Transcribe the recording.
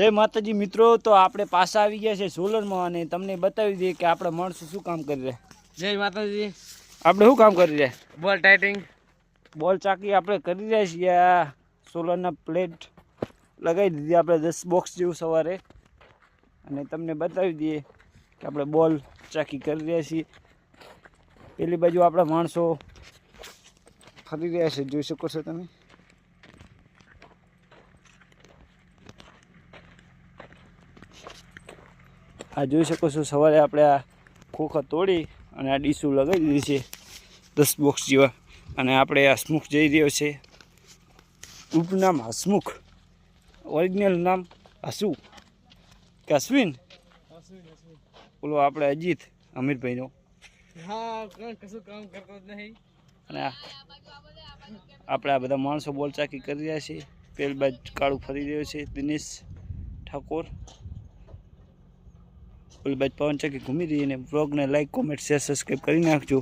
જય માતાજી મિત્રો તો આપણે પાછા આવી ગયા છે સોલરમાં અને તમને બતાવી દઈએ કે આપણે માણસો શું કામ કરી રહ્યા. જય માતાજી. આપણે શું કામ કરી રહ્યા? બોલ ટાઈટિંગ બોલ ચાકી આપણે કરી રહ્યા છીએ આ સોલરના પ્લેટ લગાવી દીધી આપણે દસ બોક્સ જેવું સવારે. અને તમને બતાવી દઈએ કે આપણે બોલ ચાકી કરી રહ્યા છીએ. પેલી બાજુ આપણા માણસો ફરી રહ્યા છે જોઈ શકો છો તમે? આ જોઈ શકો છો સવારે આપણે આ ખોખા તોડી અને આ ડીશું લગાવી દીધી છે દસ બોક્સ જેવા. અને આપણે હસમુખ જઈ રહ્યો છે. ઉપનામ નામ હસમુખ ઓરિજિનલ નામ હસુ. કે અશ્વિન ઓલો આપણે અજીત અમીરભાઈનો. અને આ આપણે આ બધા માણસો બોલચાકી કરી રહ્યા છે. પેલ બાજ કાળું ફરી રહ્યો છે દિનેશ ઠાકોર. પેલી બાજ પવન ચાકી ઘૂમી દઈએ અને બ્લોગને લાઇક કોમેન્ટ શેર સબસ્ક્રાઈબ કરી નાખજો.